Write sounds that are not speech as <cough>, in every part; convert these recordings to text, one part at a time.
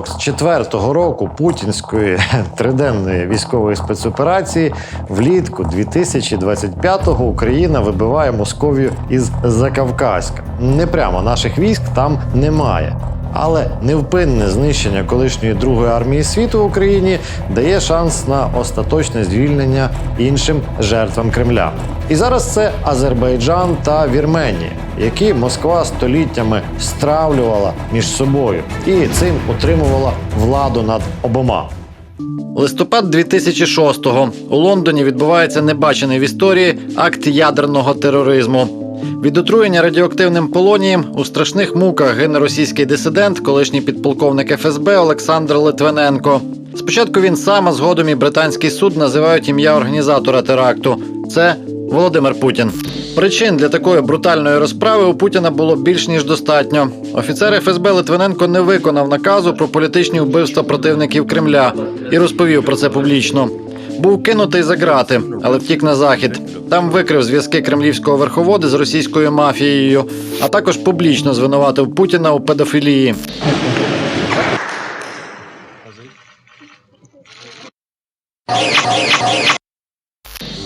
Парадокс четвертого року путінської <laughs> триденної військової спецоперації влітку 2025-го Україна вибиває Московію із Закавказька. Не прямо наших військ там немає. Але невпинне знищення колишньої другої армії світу в Україні дає шанс на остаточне звільнення іншим жертвам Кремля. І зараз це Азербайджан та Вірменія, які Москва століттями стравлювала між собою і цим утримувала владу над обома. Листопад 2006-го у Лондоні відбувається небачений в історії акт ядерного тероризму. Від отруєння радіоактивним полонієм у страшних муках гине російський дисидент, колишній підполковник ФСБ Олександр Литвиненко. Спочатку він сам, а згодом і британський суд називають ім'я організатора теракту. Це Володимир Путін. Причин для такої брутальної розправи у Путіна було більш ніж достатньо. Офіцер ФСБ Литвиненко не виконав наказу про політичні вбивства противників Кремля і розповів про це публічно. Був кинутий за грати, але втік на захід. Там викрив зв'язки кремлівського верховоди з російською мафією, а також публічно звинуватив Путіна у педофілії.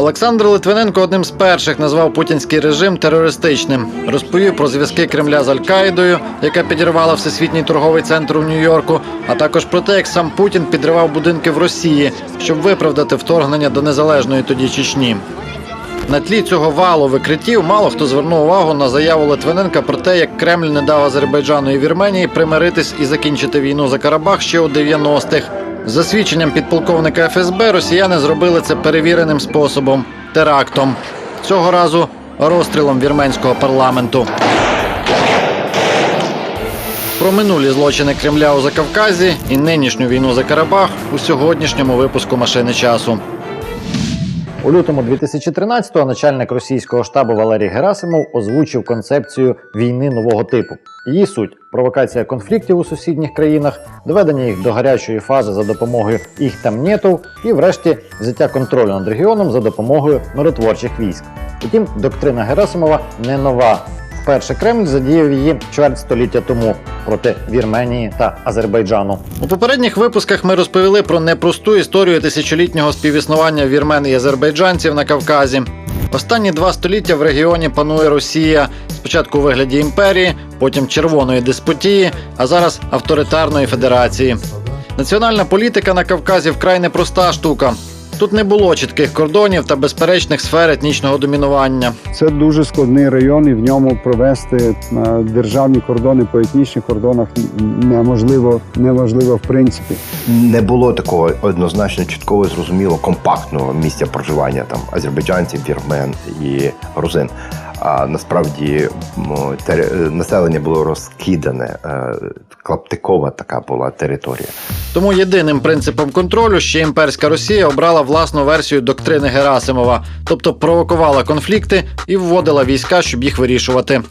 Олександр Литвиненко одним з перших назвав путінський режим терористичним. Розповів про зв'язки Кремля з Аль-Каїдою, яка підірвала всесвітній торговий центр у Нью-Йорку, а також про те, як сам Путін підривав будинки в Росії, щоб виправдати вторгнення до незалежної тоді Чечні. На тлі цього валу викриттів мало хто звернув увагу на заяву Литвиненка про те, як Кремль не дав Азербайджану і Вірменії примиритись і закінчити війну за Карабах ще у 90-х. За свідченням підполковника ФСБ, росіяни зробили це перевіреним способом терактом. Цього разу розстрілом вірменського парламенту. Про минулі злочини Кремля у Закавказі і нинішню війну за Карабах у сьогоднішньому випуску машини часу. У лютому 2013-го начальник російського штабу Валерій Герасимов озвучив концепцію війни нового типу. Її суть провокація конфліктів у сусідніх країнах, доведення їх до гарячої фази за допомогою їх там нету, і, врешті, взяття контролю над регіоном за допомогою миротворчих військ. Утім, доктрина Герасимова не нова. Вперше Кремль задіяв її чверть століття тому проти Вірменії та Азербайджану. У попередніх випусках ми розповіли про непросту історію тисячолітнього співіснування вірмен і азербайджанців на Кавказі. Останні два століття в регіоні панує Росія. Спочатку у вигляді імперії, потім червоної деспотії, а зараз авторитарної федерації. Національна політика на Кавказі вкрай непроста штука. Тут не було чітких кордонів та безперечних сфер етнічного домінування. Це дуже складний район, і в ньому провести е, державні кордони по етнічних кордонах неможливо, неможливо в принципі. не було такого однозначно чіткого, зрозуміло, компактного місця проживання там азербайджанців, вірмен і грузин. А насправді тере- населення було розкидане, е, клаптикова така була територія. Тому єдиним принципом контролю ще імперська Росія обрала власну версію доктрини Герасимова, тобто провокувала конфлікти і вводила війська, щоб їх вирішувати.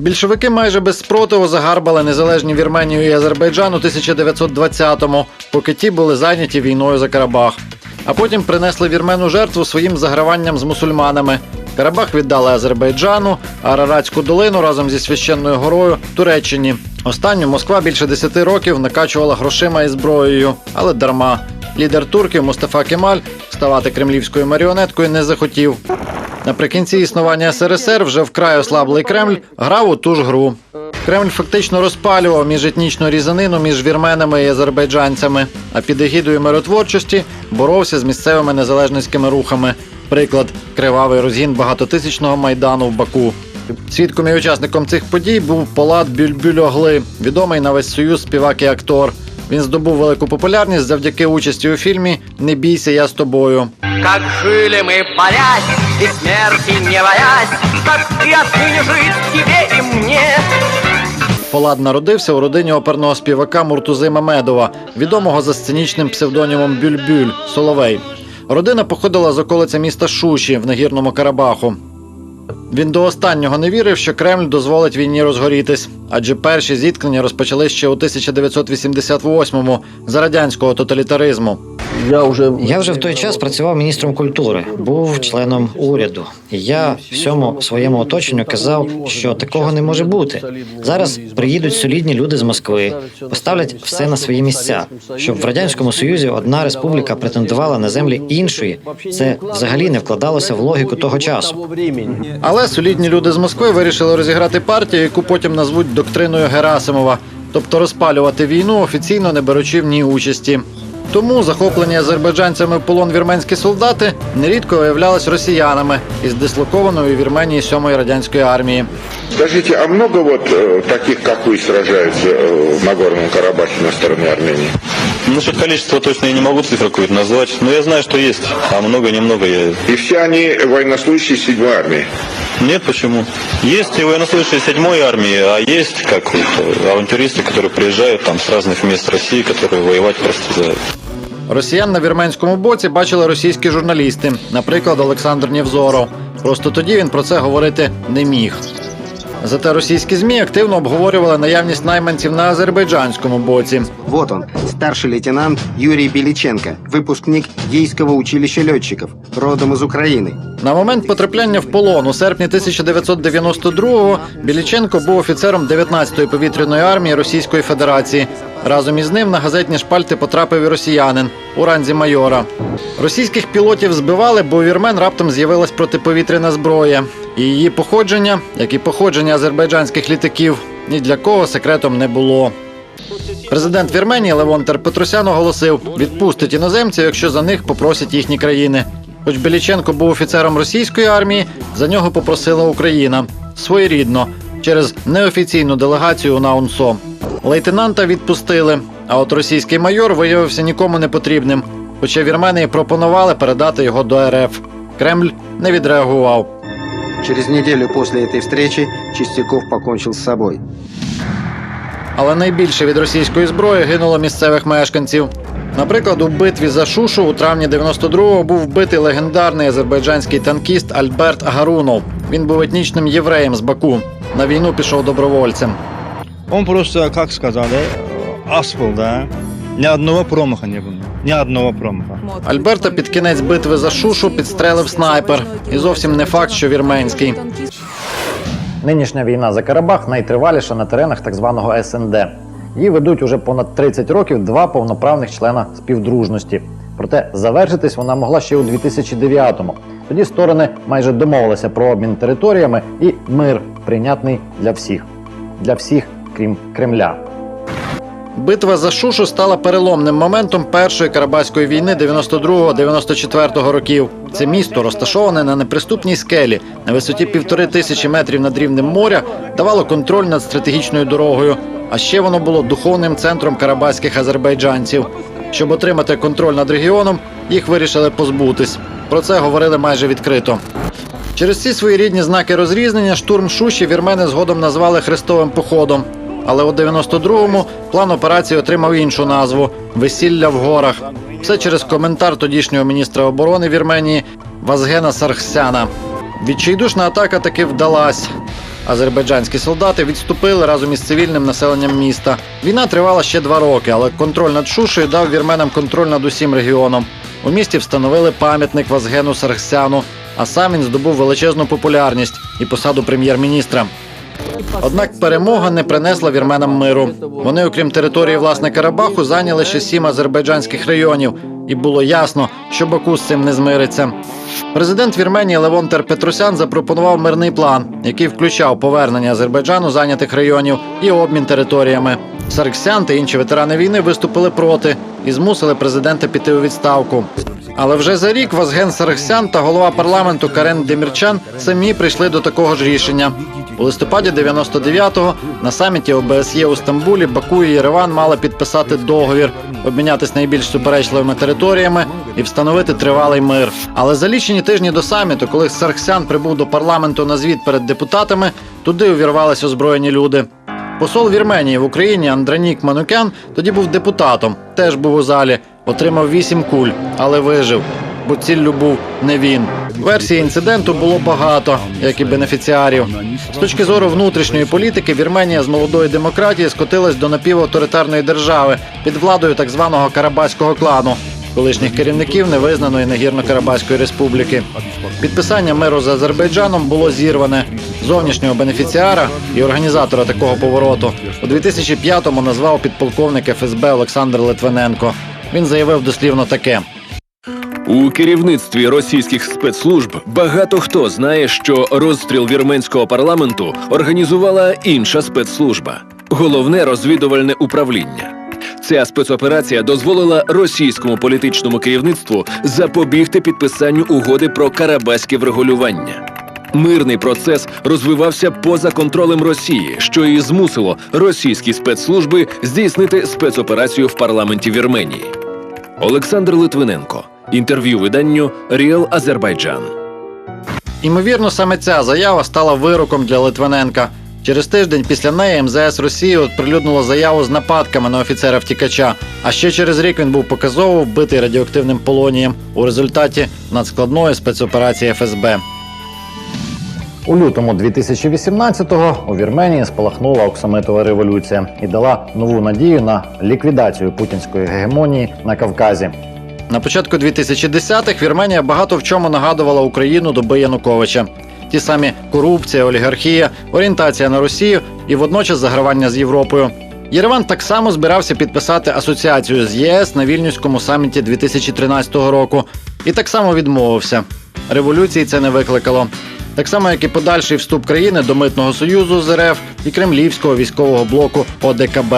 Більшовики майже без спротиву загарбали незалежні Вірменію і Азербайджан у 1920-му, поки ті були зайняті війною за Карабах. А потім принесли вірмену жертву своїм заграванням з мусульманами. Карабах віддали Азербайджану, а Араратську долину разом зі священною горою Туреччині. Останню Москва більше 10 років накачувала грошима і зброєю, але дарма. Лідер турків Мустафа Кемаль ставати кремлівською маріонеткою не захотів. Наприкінці існування СРСР вже вкрай ослаблий Кремль грав у ту ж гру. Кремль фактично розпалював міжетнічну різанину між вірменами і азербайджанцями, а під егідою миротворчості боровся з місцевими незалежницькими рухами. Приклад кривавий розгін багатотисячного майдану в Баку. Свідком і учасником цих подій був Полат Бюльбюльогли, відомий на весь союз співак і актор. Він здобув велику популярність завдяки участі у фільмі Не бійся, я з тобою. Как жили мы, борясь, и смерти не боясь, Так отныне жить тебе. Полад народився у родині оперного співака Муртузи Мамедова, відомого за сценічним псевдонімом Бюльбюль Соловей. Родина походила з околиця міста Шуші в нагірному Карабаху. Він до останнього не вірив, що Кремль дозволить війні розгорітись, адже перші зіткнення розпочались ще у 1988-му за радянського тоталітаризму. я уже... Я вже в той час працював міністром культури, був членом уряду. Я всьому своєму оточенню казав, що такого не може бути. Зараз приїдуть солідні люди з Москви, поставлять все на свої місця. Щоб в радянському союзі одна республіка претендувала на землі іншої, це взагалі не вкладалося в логіку того часу. Але солідні люди з Москви вирішили розіграти партію, яку потім назвуть доктриною Герасимова, тобто розпалювати війну, офіційно не беручи в ній участі. Тому захоплені азербайджанцями в полон вірменські солдати нерідко виявлялись росіянами із дислокованої в Вірменії 7-ї радянської армії. Скажите, а много вот э, таких, как вы, сражаются э, в Нагорном Карабахе на стороне Армении? Насчет количества точно я не могу цифру какую-то назвать, но я знаю, что есть, а много-немного я... И все они военнослужащие седьмой армии. Нет, почему? Есть и военнослужащие седьмой армии, а есть как вот, э, авантюристы, которые приезжают там с разных мест России, которые воевать просто за Росіян на вірменському боці бачили російські журналісти, наприклад, Олександр Нєвзоров. Просто тоді він про це говорити не міг. Зате російські змі активно обговорювали наявність найманців на азербайджанському боці. Вот он, старший лейтенант Юрий Беличенко, выпускник Ейского училища летчиков, родом из Украины. На момент потрапляння в полон у серпні 1992-го Біліченко був офіцером 19-ї повітряної армії Російської Федерації. Разом із ним на газетні шпальти потрапив і росіянин у ранзі майора. Російських пілотів збивали, бо у вірмен раптом з'явилась протиповітряна зброя. І її походження, як і походження азербайджанських літаків, ні для кого секретом не було. Президент Вірменії Левон Терпетросян оголосив, відпустить іноземців, якщо за них попросять їхні країни. Хоч Беліченко був офіцером російської армії, за нього попросила Україна своєрідно через неофіційну делегацію на УНСО. Лейтенанта відпустили, а от російський майор виявився нікому не потрібним. Хоча вірмени пропонували передати його до РФ. Кремль не відреагував. Через неделю после этой встречи Чистяков покончил с собой. Але найбільше від російської зброї гинуло місцевих мешканців. Наприклад, у битві за Шушу у травні 92-го був вбитий легендарний азербайджанський танкіст Альберт Агарунов. Він був етнічним євреєм з Баку. На війну пішов добровольцем. Он просто, как сказали, ас был, да? Ни одного промаха не было. Ни одного промаха. Альберта під кінець битви за Шушу підстрелив снайпер. І зовсім не факт, що вірменський. Нинішня війна за Карабах найтриваліша на теренах так званого СНД. Її ведуть уже понад 30 років два повноправних члена співдружності. Проте завершитись вона могла ще у 2009-му. Тоді сторони майже домовилися про обмін територіями і мир прийнятний для всіх. Для всіх, крім Кремля. Битва за Шушу стала переломним моментом першої карабаської війни 92-94 років. Це місто, розташоване на неприступній скелі на висоті півтори тисячі метрів над рівнем моря, давало контроль над стратегічною дорогою. А ще воно було духовним центром карабаських азербайджанців. Щоб отримати контроль над регіоном, їх вирішили позбутись. Про це говорили майже відкрито. Через ці свої рідні знаки розрізнення штурм Шуші вірмени згодом назвали хрестовим походом. Але у 92-му план операції отримав іншу назву Весілля в горах. Все через коментар тодішнього міністра оборони Вірменії Вазгена Сархсяна. Відчайдушна атака таки вдалась. Азербайджанські солдати відступили разом із цивільним населенням міста. Війна тривала ще два роки, але контроль над Шушею дав вірменам контроль над усім регіоном. У місті встановили пам'ятник Вазгену Сархсяну, а сам він здобув величезну популярність і посаду прем'єр-міністра. Однак перемога не принесла вірменам миру. Вони, окрім території власне Карабаху, зайняли ще сім азербайджанських районів, і було ясно, що Баку з цим не змириться. Президент Вірменії Левон Терпетросян запропонував мирний план, який включав повернення Азербайджану зайнятих районів і обмін територіями. Сарксян та інші ветерани війни виступили проти і змусили президента піти у відставку. Але вже за рік Вазген Сарксян та голова парламенту Карен Демірчан самі прийшли до такого ж рішення. У листопаді 99-го на саміті ОБСЄ у Стамбулі Баку і Єреван мали підписати договір, обмінятись найбільш суперечливими територіями і встановити тривалий мир. Але за лічені тижні до саміту, коли Сарксян прибув до парламенту на звіт перед депутатами, туди увірвались озброєні люди. Посол Вірменії в Україні Андранік Манукян тоді був депутатом, теж був у залі, отримав вісім куль, але вижив, бо ціллю був не він. Версій інциденту було багато, як і бенефіціарів. З точки зору внутрішньої політики, Вірменія з молодої демократії скотилась до напівавторитарної держави під владою так званого карабаського клану. Колишніх керівників невизнаної Нагірно-Карабахської республіки. Підписання миру з Азербайджаном було зірване. Зовнішнього бенефіціара і організатора такого повороту у 2005-му назвав підполковник ФСБ Олександр Литвиненко. Він заявив дослівно таке. У керівництві російських спецслужб багато хто знає, що розстріл вірменського парламенту організувала інша спецслужба головне розвідувальне управління. Ця спецоперація дозволила російському політичному керівництву запобігти підписанню угоди про карабаське врегулювання. Мирний процес розвивався поза контролем Росії, що і змусило російські спецслужби здійснити спецоперацію в парламенті Вірменії. Олександр Литвиненко. Інтерв'ю виданню Ріел Азербайджан. Імовірно, саме ця заява стала вироком для Литвиненка. Через тиждень після неї МЗС Росії оприлюднило заяву з нападками на офіцера втікача. А ще через рік він був показово вбитий радіоактивним полонієм у результаті надскладної спецоперації ФСБ. У лютому 2018-го у Вірменії спалахнула оксамитова революція і дала нову надію на ліквідацію путінської гегемонії на Кавказі. На початку 2010-х Вірменія багато в чому нагадувала Україну доби Януковича. Ті самі корупція, олігархія, орієнтація на Росію і водночас загравання з Європою. Єреван так само збирався підписати асоціацію з ЄС на вільнюському саміті 2013 року і так само відмовився. Революції це не викликало. Так само, як і подальший вступ країни до митного союзу з РФ і кремлівського військового блоку ОДКБ.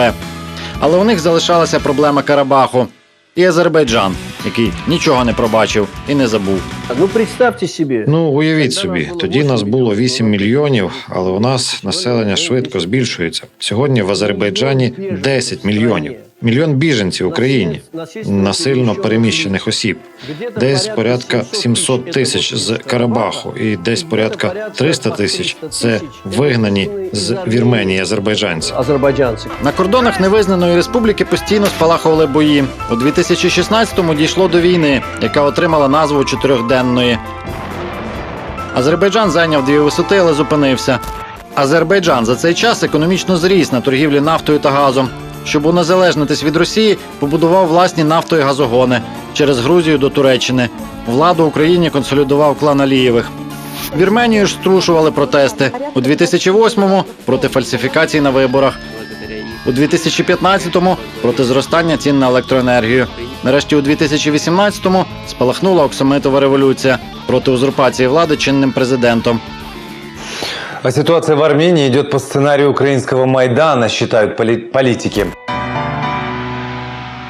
Але у них залишалася проблема Карабаху і Азербайджан, який нічого не пробачив і не забув. Ну представте собі. Ну уявіть собі, тоді нас було 8 мільйонів, але у нас населення швидко збільшується. Сьогодні в Азербайджані 10 мільйонів. Мільйон біженців в Україні, насильно переміщених осіб. Десь порядка 700 тисяч з Карабаху, і десь порядка 300 тисяч це вигнані з Вірменії азербайджанці. Азербайджанцы. На кордонах невизнаної республіки постійно спалахували бої. У 2016-му дійшло до війни, яка отримала назву чотирьохденної. Азербайджан зайняв дві висоти, але зупинився. Азербайджан за цей час економічно зріс на торгівлі нафтою та газом. Щоб унезалежнитись від Росії, побудував власні нафто- і газогони через Грузію до Туреччини. Владу Україні консолідував клан Алієвих. Вірменію ж струшували протести у 2008-му проти фальсифікацій на виборах, у 2015-му проти зростання цін на електроенергію. Нарешті у 2018-му спалахнула оксамитова революція проти узурпації влади чинним президентом. А ситуация в Армении идет по сценарию украинского Майдана, считают поли- политики.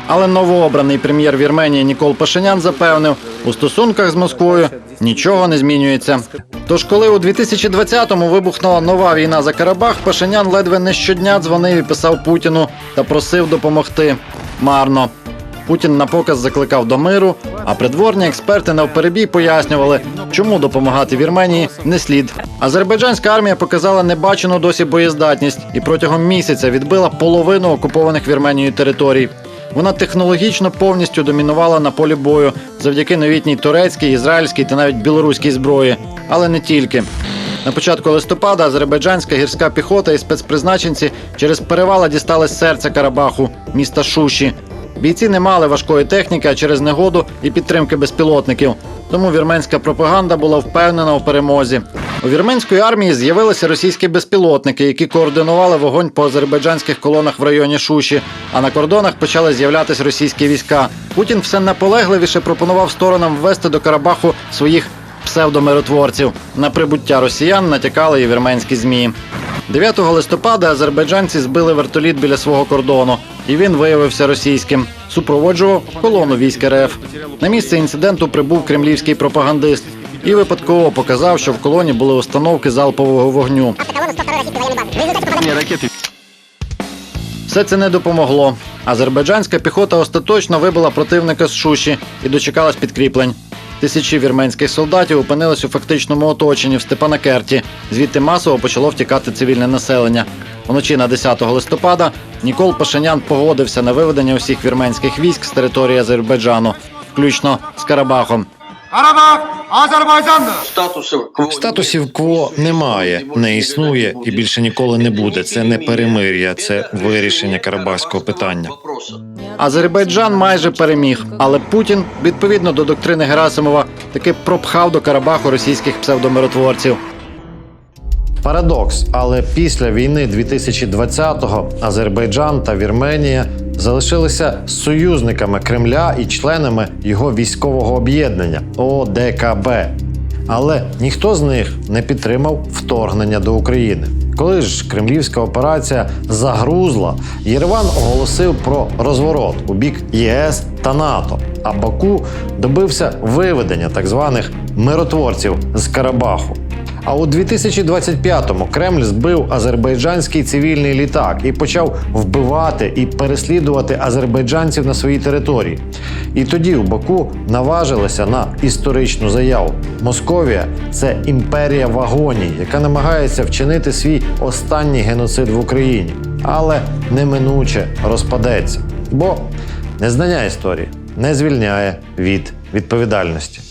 Але новообраний прем'єр Вірменії Нікол Пашинян запевнив, у стосунках з Москвою нічого не змінюється. Тож, коли у 2020-му вибухнула нова війна за Карабах, Пашинян ледве не щодня дзвонив і писав Путіну та просив допомогти. Марно. Путін на показ закликав до миру, а придворні експерти навперебій пояснювали, чому допомагати Вірменії не слід. Азербайджанська армія показала небачену досі боєздатність і протягом місяця відбила половину окупованих Вірменією територій. Вона технологічно повністю домінувала на полі бою завдяки новітній турецькій, ізраїльській та навіть білоруській зброї, але не тільки. На початку листопада азербайджанська гірська піхота і спецпризначенці через перевала дістали серця Карабаху, міста Шуші. Бійці не мали важкої техніки, а через негоду і підтримки безпілотників. Тому вірменська пропаганда була впевнена у перемозі. У вірменської армії з'явилися російські безпілотники, які координували вогонь по азербайджанських колонах в районі Шуші. А на кордонах почали з'являтися російські війська. Путін все наполегливіше пропонував сторонам ввести до Карабаху своїх псевдомиротворців. На прибуття росіян натякали і вірменські змі. 9 листопада азербайджанці збили вертоліт біля свого кордону, і він виявився російським. Супроводжував колону військ РФ. На місце інциденту прибув кремлівський пропагандист і випадково показав, що в колоні були установки залпового вогню. Все це не допомогло. Азербайджанська піхота остаточно вибила противника з Шуші і дочекалась підкріплень. Тисячі вірменських солдатів опинились у фактичному оточенні в Степанакерті. Звідти масово почало втікати цивільне населення. Вночі на 10 листопада Нікол Пашинян погодився на виведення усіх вірменських військ з території Азербайджану, включно з Карабахом. Статусів КВО немає, не існує і більше ніколи не буде. Це не перемир'я, це вирішення карабахського питання. Азербайджан майже переміг, але Путін, відповідно до доктрини Герасимова, таки пропхав до Карабаху російських псевдомиротворців. Парадокс, але після війни 2020-го Азербайджан та Вірменія залишилися союзниками Кремля і членами його військового об'єднання ОДКБ. Але ніхто з них не підтримав вторгнення до України. Коли ж кремлівська операція загрузла, Єреван оголосив про розворот у бік ЄС та НАТО. А Баку добився виведення так званих миротворців з Карабаху. А у 2025-му Кремль збив азербайджанський цивільний літак і почав вбивати і переслідувати азербайджанців на своїй території. І тоді у Баку наважилися на історичну заяву: Московія це імперія вагоній, яка намагається вчинити свій останній геноцид в Україні, але неминуче розпадеться. Бо незнання історії не звільняє від відповідальності.